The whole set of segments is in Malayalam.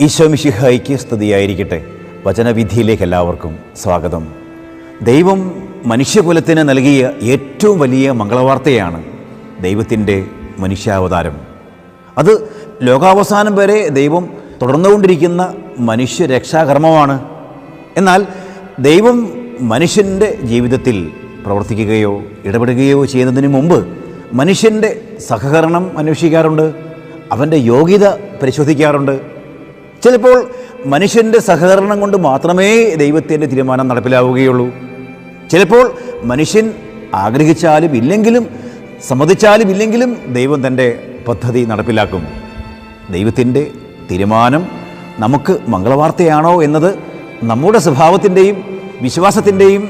ഈശോമിഷിഹായിക്ക് സ്തുതിയായിരിക്കട്ടെ. വചനവിധിയിലേക്ക് എല്ലാവർക്കും സ്വാഗതം. ദൈവം മനുഷ്യകുലത്തിന് നൽകിയ ഏറ്റവും വലിയ മംഗളവാർത്തയാണ് ദൈവത്തിന്റെ മനുഷ്യാവതാരം. അത് ലോകാവസാനം വരെ ദൈവം തുടർന്നുകൊണ്ടിരിക്കുന്ന മനുഷ്യരക്ഷാകർമ്മമാണ്. എന്നാൽ ദൈവം മനുഷ്യന്റെ ജീവിതത്തിൽ പ്രവർത്തിക്കുകയോ ഇടപെടുകയോ ചെയ്യുന്നതിന് മുമ്പ് മനുഷ്യന്റെ സഹകരണം അന്വേഷിക്കാറുണ്ട് അവന്റെ യോഗ്യത പരിശോധിക്കാറുണ്ട് ചിലപ്പോൾ മനുഷ്യന്റെ സഹകരണം കൊണ്ട് മാത്രമേ ദൈവത്തിന്റെ തീരുമാനം നടപ്പിലാവുകയുള്ളൂ. ചിലപ്പോൾ മനുഷ്യൻ ആഗ്രഹിച്ചാലും ഇല്ലെങ്കിലും സമ്മതിച്ചാലും ഇല്ലെങ്കിലും ദൈവം തന്റെ പദ്ധതി നടപ്പിലാക്കും. ദൈവത്തിന്റെ തീരുമാനം നമുക്ക് മംഗളവാർത്തയാണോ എന്നത് നമ്മുടെ സ്വഭാവത്തിന്റെയും വിശ്വാസത്തിന്റെയും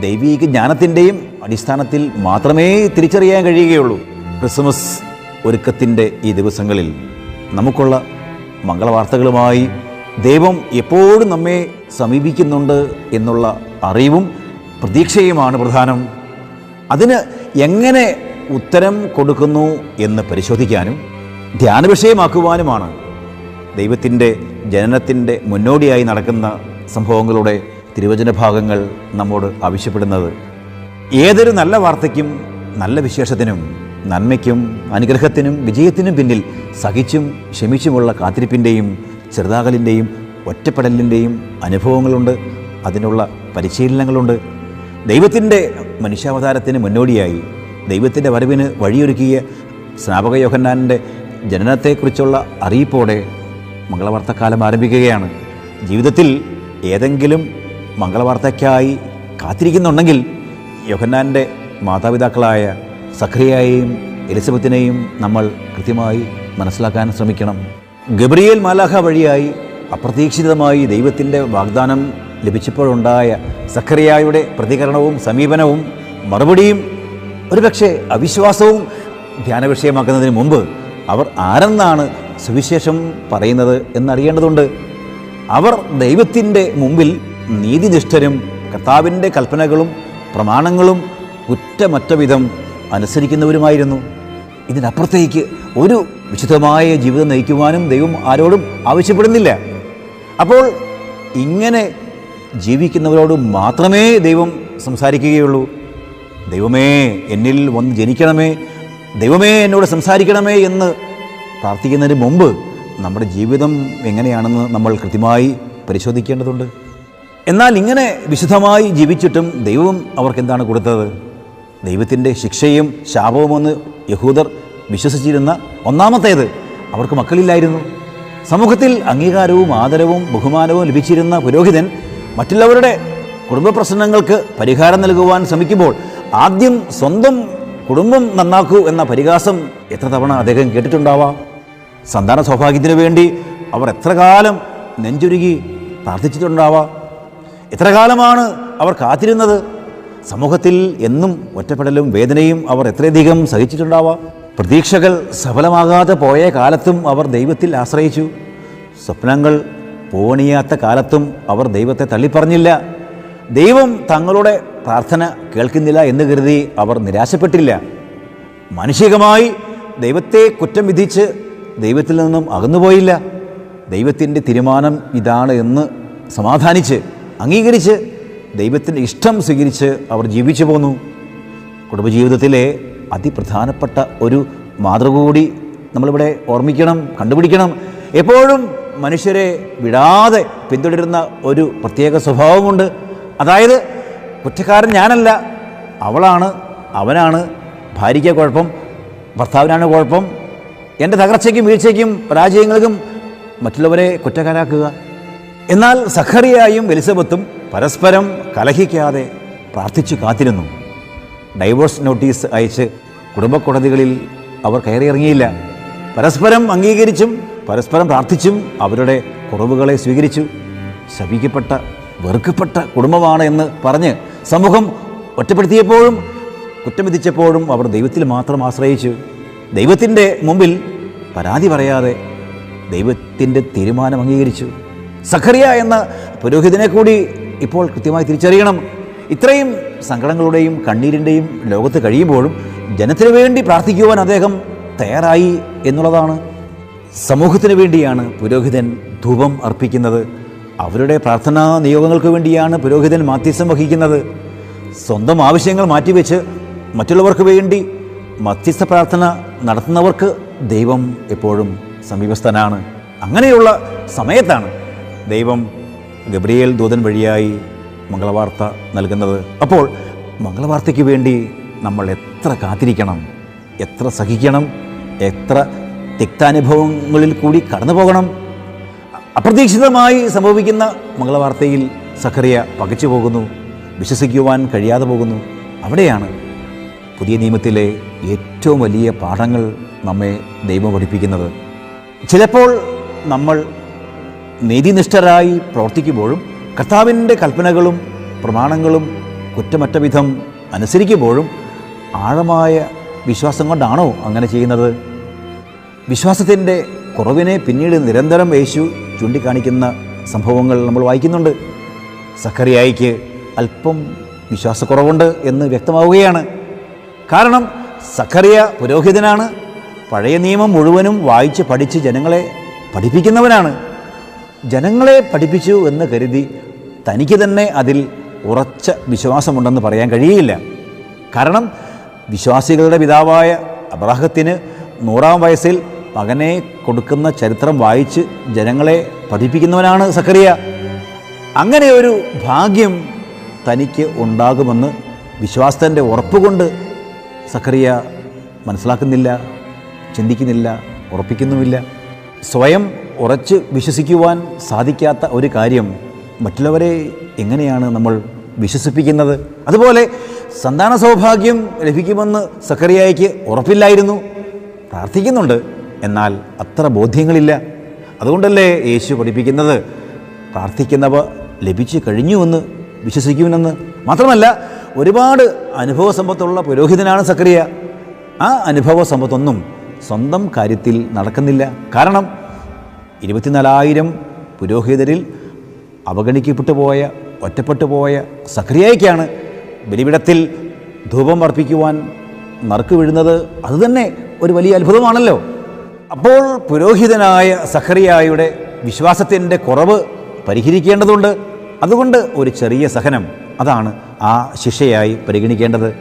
ദൈവീക ജ്ഞാനത്തിന്റെയും അടിസ്ഥാനത്തിൽ മാത്രമേ തിരിച്ചറിയാൻ കഴിയുകയുള്ളൂ. ക്രിസ്മസ് ഒരുക്കത്തിന്റെ ഈ ദിവസങ്ങളിൽ നമുക്കുള്ള മംഗളവാർത്തകളുമായി ദൈവം എപ്പോഴും നമ്മെ സമീപിക്കുന്നുണ്ട് എന്നുള്ള അറിവും പ്രതീക്ഷയുമാണ് പ്രധാനം. അതിന് എങ്ങനെ ഉത്തരം കൊടുക്കുന്നു എന്ന് പരിശോധിക്കാനും ധ്യാന വിഷയമാക്കുവാനുമാണ് ദൈവത്തിന്റെ ജനനത്തിന്റെ മുന്നോടിയായി നടക്കുന്ന സംഭവങ്ങളുടെ തിരുവചന ഭാഗങ്ങൾ നമ്മോട് ആവശ്യപ്പെടുന്നത്. ഏതൊരു നല്ല വാർത്തയ്ക്കും നല്ല വിശേഷത്തിനും നന്മയ്ക്കും അനുഗ്രഹത്തിനും വിജയത്തിനും പിന്നിൽ സഹിച്ചും ക്ഷമിച്ചുമുള്ള കാത്തിരിപ്പിന്റെയും ചെറുതാകലിന്റെയും ഒറ്റപ്പെടലിന്റെയും അനുഭവങ്ങളുണ്ട്. അതിനുള്ള പരിശീലനങ്ങളുണ്ട്. ദൈവത്തിന്റെ മനുഷ്യാവതാരത്തിന് മുന്നോടിയായി ദൈവത്തിന്റെ വരവിന് വഴിയൊരുക്കിയ സ്നാപക യോഹന്നാന്റെ ജനനത്തെക്കുറിച്ചുള്ള അറിയിപ്പോടെ മംഗളവാർത്തക്കാലം ആരംഭിക്കുകയാണ്. ജീവിതത്തിൽ ഏതെങ്കിലും മംഗളവാർത്തയ്ക്കായി കാത്തിരിക്കുന്നുണ്ടെങ്കിൽ യോഹന്നാന്റെ മാതാപിതാക്കളായ സഖറിയായെയും എലിസബത്തിനെയും നമ്മൾ കൃത്യമായി മനസ്സിലാക്കാൻ ശ്രമിക്കണം. ഗബ്രിയേൽ മാലാഹ വഴിയായി അപ്രതീക്ഷിതമായി ദൈവത്തിന്റെ വാഗ്ദാനം ലഭിച്ചപ്പോഴുണ്ടായ സഖറിയായുടെ പ്രതികരണവും സമീപനവും മറുപടിയും ഒരുപക്ഷെ അവിശ്വാസവും ധ്യാന വിഷയമാക്കുന്നതിന് മുമ്പ് അവർ ആരെന്നാണ് സുവിശേഷം പറയുന്നത് എന്നറിയേണ്ടതുണ്ട്. അവർ ദൈവത്തിന്റെ മുമ്പിൽ നീതിനിഷ്ഠരും കർത്താവിന്റെ കൽപ്പനകളും പ്രമാണങ്ങളും കുറ്റമറ്റ വിധം അനുസരിക്കുന്നവരുമായിരുന്നു. ഇതിനപ്പുറത്തേക്ക് ഒരു വിശുദ്ധമായ ജീവിതം നയിക്കുവാനും ദൈവം ആരോടും ആവശ്യപ്പെടുന്നില്ല. അപ്പോൾ ഇങ്ങനെ ജീവിക്കുന്നവരോട് മാത്രമേ ദൈവം സംസാരിക്കുകയുള്ളൂ. ദൈവമേ എന്നിൽ വന്ന് ജനിക്കണമേ ദൈവമേ എന്നോട് സംസാരിക്കണമേ എന്ന് പ്രാർത്ഥിക്കുന്നതിന് മുമ്പ് നമ്മുടെ ജീവിതം എങ്ങനെയാണെന്ന് നമ്മൾ കൃത്യമായി പരിശോധിക്കേണ്ടതുണ്ട്. എന്നാൽ ഇങ്ങനെ വിശുദ്ധമായി ജീവിച്ചിട്ടും ദൈവം അവർക്ക് എന്താണ് കൊടുത്തത്? ദൈവത്തിന്റെ ശിക്ഷയും ശാപവുമെന്ന് യഹൂദർ വിശ്വസിച്ചിരുന്ന ഒന്നാമത്തേത് അവർക്ക് മക്കളില്ലായിരുന്നു. സമൂഹത്തിൽ അംഗീകാരവും ആദരവും ബഹുമാനവും ലഭിച്ചിരുന്ന പുരോഹിതൻ മറ്റുള്ളവരുടെ കുടുംബ പ്രശ്നങ്ങൾക്ക് പരിഹാരം നൽകുവാൻ ശ്രമിക്കുമ്പോൾ ആദ്യം സ്വന്തം കുടുംബം നന്നാക്കൂ എന്ന പരിഹാസം എത്ര തവണ അദ്ദേഹം കേട്ടിട്ടുണ്ടാവാം? സന്താന സൗഭാഗ്യത്തിനു വേണ്ടി അവർ എത്ര കാലം നെഞ്ചുരുകി പ്രാർത്ഥിച്ചിട്ടുണ്ടാവാം? എത്ര കാലമാണ് അവർ കാത്തിരുന്നത്? സമൂഹത്തിൽ എന്നും ഒറ്റപ്പെടലും വേദനയും അവർ എത്രയധികം സഹിച്ചിട്ടുണ്ടാവാം. പ്രതീക്ഷകൾ സഫലമാകാതെ പോയ കാലത്തും അവർ ദൈവത്തിൽ ആശ്രയിച്ചു. സ്വപ്നങ്ങൾ പോണിയാത്ത കാലത്തും അവർ ദൈവത്തെ തള്ളിപ്പറഞ്ഞില്ല. ദൈവം തങ്ങളുടെ പ്രാർത്ഥന കേൾക്കുന്നില്ല എന്ന് കരുതി അവർ നിരാശപ്പെട്ടില്ല. മാനുഷികമായി ദൈവത്തെ കുറ്റം വിധിച്ച് ദൈവത്തിൽ നിന്നും അകന്നുപോയില്ല. ദൈവത്തിന്റെ തീരുമാനം ഇതാണ് എന്ന് സമാധാനിച്ച് അംഗീകരിച്ച് ദൈവത്തിന്റെ ഇഷ്ടം സ്വീകരിച്ച് അവർ ജീവിച്ചു പോന്നു. കുടുംബജീവിതത്തിലെ അതിപ്രധാനപ്പെട്ട ഒരു മാതൃക കൂടി നമ്മളിവിടെ ഓർമ്മിക്കണം കണ്ടുപിടിക്കണം. എപ്പോഴും മനുഷ്യരെ വിടാതെ പിന്തുടരുന്ന ഒരു പ്രത്യേക സ്വഭാവമുണ്ട്. അതായത് കുറ്റക്കാരൻ ഞാനല്ല അവളാണ് അവനാണ് ഭാര്യയ്ക്ക് കുഴപ്പം ഭർത്താവിനാണ് കുഴപ്പം എന്റെ തകർച്ചയ്ക്കും വീഴ്ചയ്ക്കും പരാജയങ്ങൾക്കും മറ്റുള്ളവരെ കുറ്റക്കാരാക്കുക. എന്നാൽ സഖറിയായും എലിസബത്തും പരസ്പരം കലഹിക്കാതെ പ്രാർത്ഥിച്ചു കാത്തിരുന്നു. ഡൈവോഴ്സ് നോട്ടീസ് അയച്ച് കുടുംബ കോടതികളിൽ അവർ കയറിയിറങ്ങിയില്ല. പരസ്പരം അംഗീകരിച്ചും പരസ്പരം പ്രാർത്ഥിച്ചും അവരുടെ കുറവുകളെ സ്വീകരിച്ചു. ശപിക്കപ്പെട്ട വെറുക്കപ്പെട്ട കുടുംബമാണ് എന്ന് പറഞ്ഞ് സമൂഹം ഒറ്റപ്പെടുത്തിയപ്പോഴും കുറ്റം വിധിച്ചപ്പോഴും അവർ ദൈവത്തിൽ മാത്രം ആശ്രയിച്ചു. ദൈവത്തിന്റെ മുമ്പിൽ പരാതി പറയാതെ ദൈവത്തിന്റെ തീരുമാനം അംഗീകരിച്ചു. സഖറിയ എന്ന പുരോഹിതനെ കൂടി ഇപ്പോൾ കൃത്യമായി തിരിച്ചറിയണം. ഇത്രയും സങ്കടങ്ങളുടെയും കണ്ണീരിന്റെയും ലോകത്ത് കഴിയുമ്പോഴും ജനത്തിന് വേണ്ടി പ്രാർത്ഥിക്കുവാൻ അദ്ദേഹം തയ്യാറായി എന്നുള്ളതാണ്. സമൂഹത്തിന് വേണ്ടിയാണ് പുരോഹിതൻ ധൂപം അർപ്പിക്കുന്നത്. അവരുടെ പ്രാർത്ഥനാ നിയോഗങ്ങൾക്ക് വേണ്ടിയാണ് പുരോഹിതൻ മാധ്യസ്ഥം വഹിക്കുന്നത്. സ്വന്തം ആവശ്യങ്ങൾ മാറ്റിവെച്ച് മറ്റുള്ളവർക്ക് വേണ്ടി മധ്യസ്ഥ പ്രാർത്ഥന നടത്തുന്നവർക്ക് ദൈവം എപ്പോഴും സമീപസ്ഥനാണ്. അങ്ങനെയുള്ള സമയത്താണ് ദൈവം ഗബ്രിയേൽ ദൂതൻ വഴിയായി മംഗളവാർത്ത നൽകുന്നത്. അപ്പോൾ മംഗളവാർത്തയ്ക്ക് വേണ്ടി നമ്മൾ എത്ര കാത്തിരിക്കണം എത്ര സഹിക്കണം എത്ര തിക്താനുഭവങ്ങളിൽ കൂടി കടന്നു പോകണം. അപ്രതീക്ഷിതമായി സംഭവിക്കുന്ന മംഗളവാർത്തയിൽ സഖറിയ പകച്ചു പോകുന്നു വിശ്വസിക്കുവാൻ കഴിയാതെ പോകുന്നു. അവിടെയാണ് പുതിയ നിയമത്തിലെ ഏറ്റവും വലിയ പാഠങ്ങൾ നമ്മെ ദൈവം പഠിപ്പിക്കുന്നത്. ചിലപ്പോൾ നമ്മൾ നീതിനിഷ്ഠരായി പ്രവർത്തിക്കുമ്പോഴും കർത്താവിന്റെ കൽപ്പനകളും പ്രമാണങ്ങളും കുറ്റമറ്റ വിധം അനുസരിക്കുമ്പോഴും ആഴമായ വിശ്വാസം കൊണ്ടാണോ അങ്ങനെ ചെയ്യുന്നത്? വിശ്വാസത്തിന്റെ കുറവിനെ പിന്നീട് നിരന്തരം യേശു ചൂണ്ടിക്കാണിക്കുന്ന സംഭവങ്ങൾ നമ്മൾ വായിക്കുന്നുണ്ട്. സക്കറിയായിക്ക് അല്പം വിശ്വാസക്കുറവുണ്ട് എന്ന് വ്യക്തമാവുകയാണ്. കാരണം സക്കറിയ പുരോഹിതനാണ്. പഴയ നിയമം മുഴുവനും വായിച്ച് പഠിച്ച് ജനങ്ങളെ പഠിപ്പിക്കുന്നവനാണ്. ജനങ്ങളെ പഠിപ്പിച്ചു എന്ന് കരുതി തനിക്ക് തന്നെ അതിൽ ഉറച്ച വിശ്വാസമുണ്ടെന്ന് പറയാൻ കഴിയില്ല കാരണം വിശ്വാസികളുടെ പിതാവായ അബ്രാഹത്തിന് നൂറാം വയസ്സിൽ മകനെ കൊടുക്കുന്ന ചരിത്രം വായിച്ച് ജനങ്ങളെ പഠിപ്പിക്കുന്നവനാണ് സക്കറിയ അങ്ങനെ ഒരു ഭാഗ്യം തനിക്ക് ഉണ്ടാകുമെന്ന് വിശ്വാസത്തിന്റെ ഉറപ്പുകൊണ്ട് സക്കറിയ മനസ്സിലാക്കുന്നില്ല ചിന്തിക്കുന്നില്ല ഉറപ്പിക്കുന്നുമില്ല. സ്വയം ഉറച്ച് വിശ്വസിക്കുവാൻ സാധിക്കാത്ത ഒരു കാര്യം മറ്റുള്ളവരെ എങ്ങനെയാണ് നമ്മൾ വിശ്വസിപ്പിക്കുന്നത്? അതുപോലെ സന്താന സൗഭാഗ്യം ലഭിക്കുമെന്ന് സക്കറിയായിക്ക് ഉറപ്പില്ലായിരുന്നു. പ്രാർത്ഥിക്കുന്നുണ്ട്. എന്നാൽ അത്ര ബോധ്യങ്ങളില്ല. അതുകൊണ്ടല്ലേ യേശു പഠിപ്പിക്കുന്നത്? പ്രാർത്ഥിക്കുന്നവ ലഭിച്ചു കഴിഞ്ഞുവെന്ന് വിശ്വസിക്കുമെന്ന്. മാത്രമല്ല ഒരുപാട് അനുഭവ സമ്പത്തുള്ള പുരോഹിതനാണ് സക്രിയ ആ അനുഭവ സമ്പത്തൊന്നും സ്വന്തം കാര്യത്തിൽ നടക്കുന്നില്ല. കാരണം ഇരുപത്തിനാലായിരം പുരോഹിതരിൽ അവഗണിക്കപ്പെട്ടു പോയ ഒറ്റപ്പെട്ടു പോയ സക്രിയയ്ക്കാണ് ബലിപിടത്തിൽ ധൂപം അർപ്പിക്കുവാൻ നറുക്ക് വീഴുന്നത്. അതുതന്നെ ഒരു വലിയ അത്ഭുതമാണല്ലോ. അപ്പോൾ പുരോഹിതനായ സഖറിയായുടെ വിശ്വാസത്തിന്റെ കുറവ് പരിഹരിക്കേണ്ടതുണ്ട്. അതുകൊണ്ട് ഒരു ചെറിയ സഹനം അതാണ് ആ ശിക്ഷയായി പരിഗണിക്കേണ്ടത്.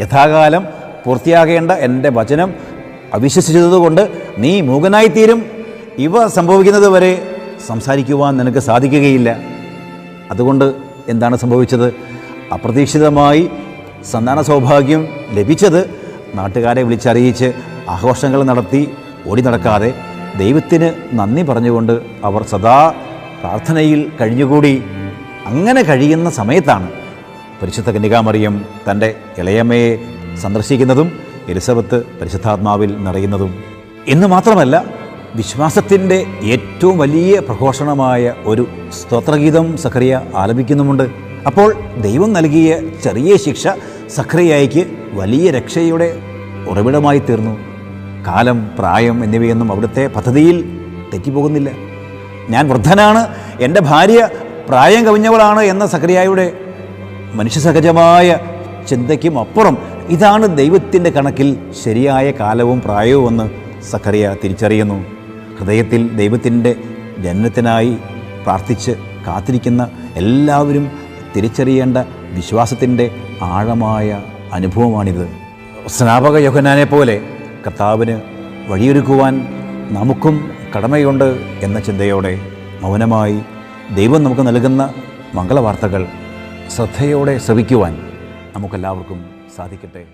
യഥാകാലം പൂർത്തിയാകേണ്ട എന്റെ വചനം അവിശ്വസിച്ചതുകൊണ്ട് നീ മൂകനായിത്തീരും. ഇവ സംഭവിക്കുന്നത് വരെ സംസാരിക്കുവാൻ നിനക്ക് സാധിക്കുകയില്ല. അതുകൊണ്ട് എന്താണ് സംഭവിച്ചത്? അപ്രതീക്ഷിതമായി സന്താന സൗഭാഗ്യം ലഭിച്ചത് നാട്ടുകാരെ വിളിച്ചറിയിച്ച് ആഘോഷങ്ങൾ നടത്തി ഓടി നടക്കാതെ ദൈവത്തിന് നന്ദി പറഞ്ഞുകൊണ്ട് അവർ സദാ പ്രാർത്ഥനയിൽ കഴിഞ്ഞുകൂടി. അങ്ങനെ കഴിയുന്ന സമയത്താണ് പരിശുദ്ധ കന്യകാമറിയം തന്റെ ഇളയമ്മയെ സന്ദർശിക്കുന്നതും എലിസബത്ത് പരിശുദ്ധാത്മാവിൽ നിറയുന്നതും. എന്ന് മാത്രമല്ല വിശ്വാസത്തിന്റെ ഏറ്റവും വലിയ പ്രഘോഷണമായ ഒരു സ്തോത്രഗീതം സഖറിയ ആലപിക്കുന്നുമുണ്ട്. അപ്പോൾ ദൈവം നൽകിയ ചെറിയ ശിക്ഷ സഖറിയായിക്ക് വലിയ രക്ഷയുടെ ഉറവിടമായി തീർന്നു. കാലം പ്രായം എന്നിവയൊന്നും അവിടുത്തെ പദ്ധതിയിൽ തെറ്റിപ്പോകുന്നില്ല. ഞാൻ വൃദ്ധനാണ് എന്റെ ഭാര്യ പ്രായം കവിഞ്ഞവളാണ് എന്ന സഖറിയായുടെ മനുഷ്യസഹജമായ ചിന്തയ്ക്കും അപ്പുറം ഇതാണ് ദൈവത്തിന്റെ കണക്കിൽ ശരിയായ കാലവും പ്രായവും എന്ന് സഖറിയ തിരിച്ചറിയുന്നു. ഹൃദയത്തിൽ ദൈവത്തിന്റെ ജനനത്തിനായി പ്രാർത്ഥിച്ച് കാത്തിരിക്കുന്ന എല്ലാവരും തിരിച്ചറിയേണ്ട വിശ്വാസത്തിന്റെ ആഴമായ അനുഭവമാണിത്. സ്നാപക യോഹനാനെ പോലെ കർത്താവിന് വഴിയൊരുക്കുവാൻ നമുക്കും കടമയുണ്ട് എന്ന ചിന്തയോടെ മൗനമായി ദൈവം നമുക്ക് നൽകുന്ന മംഗളവാർത്തകൾ ശ്രദ്ധയോടെ ശ്രവിക്കുവാൻ നമുക്കെല്ലാവർക്കും സാധിക്കട്ടെ.